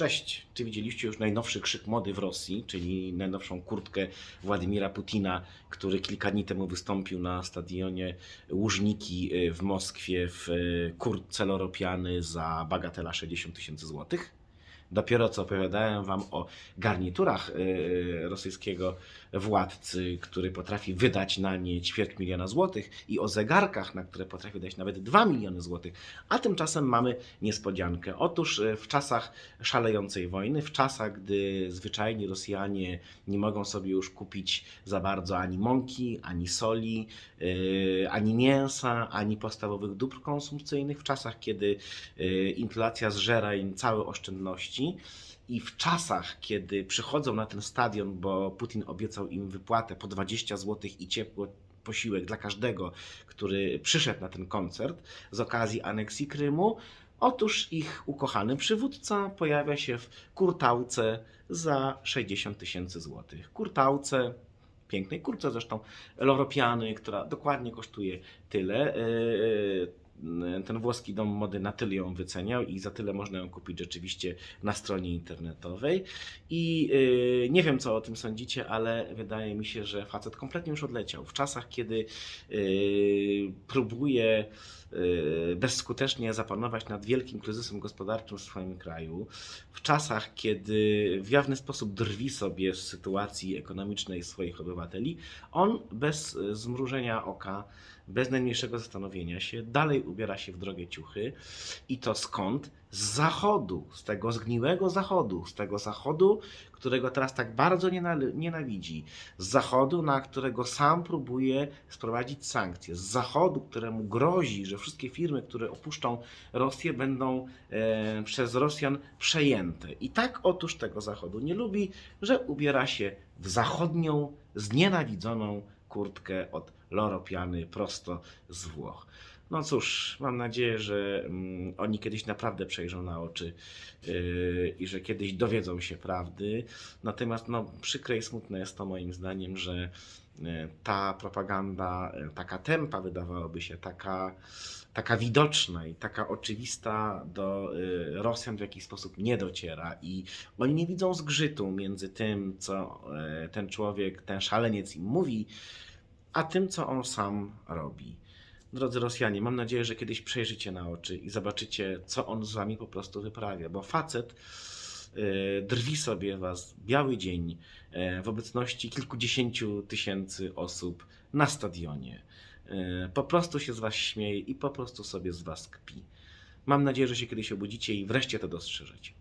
Cześć, czy widzieliście już najnowszy krzyk mody w Rosji, czyli najnowszą kurtkę Władimira Putina, który kilka dni temu wystąpił na stadionie Łużniki y, w Moskwie w y, kurtce loropiany za bagatela 60 tysięcy złotych? Dopiero co opowiadałem Wam o garniturach y, rosyjskiego władcy, który potrafi wydać na nie ćwierć miliona złotych i o zegarkach, na które potrafi dać nawet 2 miliony złotych. A tymczasem mamy niespodziankę. Otóż y, w czasach szalejącej wojny, w czasach, gdy zwyczajni Rosjanie nie mogą sobie już kupić za bardzo ani mąki, ani soli, y, ani mięsa, ani podstawowych dóbr konsumpcyjnych, w czasach, kiedy y, inflacja zżera im całe oszczędności, i w czasach, kiedy przychodzą na ten stadion, bo Putin obiecał im wypłatę po 20 zł i ciepły posiłek dla każdego, który przyszedł na ten koncert z okazji aneksji Krymu, otóż ich ukochany przywódca pojawia się w kurtałce za 60 tysięcy złotych. Kurtałce, pięknej kurce zresztą, loropiany, która dokładnie kosztuje tyle. Yy, ten włoski dom mody na tyle ją wyceniał i za tyle można ją kupić rzeczywiście na stronie internetowej. I yy, nie wiem, co o tym sądzicie, ale wydaje mi się, że facet kompletnie już odleciał. W czasach, kiedy yy, próbuje bezskutecznie zapanować nad wielkim kryzysem gospodarczym w swoim kraju, w czasach, kiedy w jawny sposób drwi sobie z sytuacji ekonomicznej swoich obywateli, on bez y, zmrużenia oka, bez najmniejszego zastanowienia się, dalej ubiera się w drogie ciuchy i to skąd? Z zachodu, z tego zgniłego zachodu, z tego zachodu, którego teraz tak bardzo nienawidzi, z zachodu, na którego sam próbuje sprowadzić sankcje, z zachodu, któremu grozi, że wszystkie firmy, które opuszczą Rosję, będą e, przez Rosjan przejęte. I tak otóż tego zachodu nie lubi, że ubiera się w zachodnią, znienawidzoną kurtkę od Loropiany prosto z Włoch. No cóż, mam nadzieję, że mm, oni kiedyś naprawdę przejrzą na oczy yy, i że kiedyś dowiedzą się prawdy. Natomiast no, przykre i smutne jest to moim zdaniem, że yy, ta propaganda, yy, taka tempa wydawałoby się, taka, taka widoczna i taka oczywista do yy, Rosjan w jakiś sposób nie dociera i oni nie widzą zgrzytu między tym, co ten człowiek, ten szaleniec im mówi, a tym, co on sam robi. Drodzy Rosjanie, mam nadzieję, że kiedyś przejrzycie na oczy i zobaczycie, co on z wami po prostu wyprawia, bo facet yy, drwi sobie was biały dzień yy, w obecności kilkudziesięciu tysięcy osób na stadionie. Yy, po prostu się z was śmieje i po prostu sobie z was kpi. Mam nadzieję, że się kiedyś obudzicie i wreszcie to dostrzeżecie.